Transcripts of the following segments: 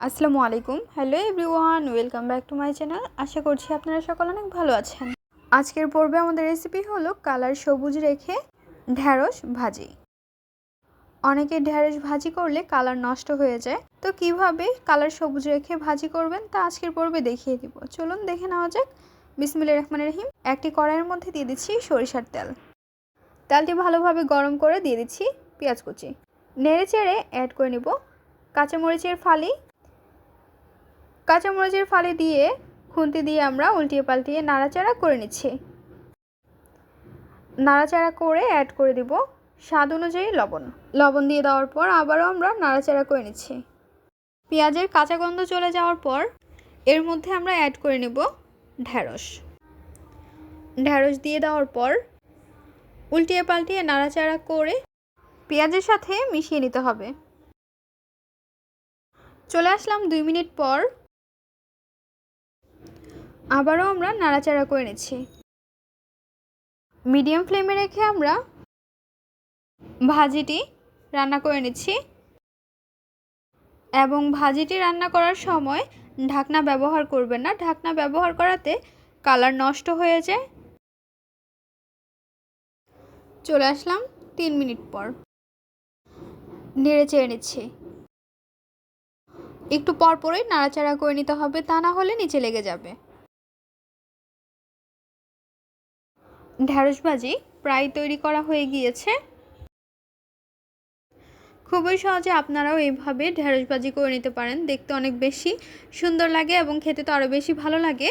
আসসালামু আলাইকুম। Hello everyone welcome back to my channel আশা করছি আপনারা সকলে অনেক ভালো আছেন। আজকের পর্বে আমাদের রেসিপি হলো কালার সবুজ রেখে ঢ্যাঁড়স ভাজি। অনেকে ঢ্যাঁড়স ভাজি করলে কালার নষ্ট হয়ে যায়। তো কীভাবে কালার সবুজ রেখে ভাজি করবেন তা আজকের পর্বে দেখিয়ে দিব। চলুন দেখে নেওয়া যাক। বিসমিল্লা রহমান রহিম। একটি কড়াইয়ের মধ্যে দিয়ে দিচ্ছি সরিষার তেল। তেলটি ভালোভাবে গরম করে দিয়ে দিচ্ছি পেঁয়াজ কুচি। নেড়ে চেড়ে অ্যাড করে নিব। কাঁচামরিচের ফালি কাঁচামরিচের ফালি দিয়ে, খুন্তি দিয়ে আমরা উল্টিয়ে পাল্টিয়ে নাড়াচাড়া করে নিচ্ছি। নাড়াচাড়া করে অ্যাড করে দিব স্বাদ অনুযায়ী লবণ। লবণ দিয়ে দেওয়ার পর আবারও আমরা নাড়াচাড়া করে নিচ্ছি। পেঁয়াজের কাঁচা গন্ধ চলে যাওয়ার পর এর মধ্যে আমরা অ্যাড করে নেব ঢ্যাঁড়স ঢ্যাঁড়স দিয়ে দেওয়ার পর উল্টিয়ে পাল্টিয়ে নাড়াচাড়া করে পেঁয়াজের সাথে মিশিয়ে নিতে হবে। চলে আসলাম দুই মিনিট পর আবারও আমরা নাড়াচাড়া করে নিচ্ছি। মিডিয়াম ফ্লেমে রেখে আমরা ভাজিটি রান্না করে নিচ্ছি। এবং ভাজিটি রান্না করার সময় ঢাকনা ব্যবহার করবেন না। ঢাকনা ব্যবহার করাতে কালার নষ্ট হয়ে যায়। চলে আসলাম তিন মিনিট পর। নেড়ে চেড়ে নিচ্ছি। একটু পর পরই নাড়াচাড়া করে নিতে হবে, তা না হলে নিচে লেগে যাবে। ঢ্যাঁড়স ভাজি প্রায় তৈরি করা হয়ে গিয়েছে। খুবই সহজে আপনারাও এইভাবে ঢ্যাঁড়স ভাজি করে নিতে পারেন। দেখতে অনেক বেশি সুন্দর লাগে এবং খেতে তো আরও বেশি ভালো লাগে।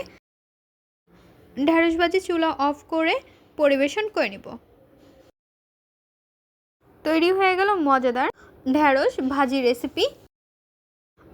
ঢ্যাঁড়স ভাজি চুলা অফ করে পরিবেশন করে নিব। তৈরি হয়ে গেল মজাদার ঢ্যাঁড়স ভাজি রেসিপি।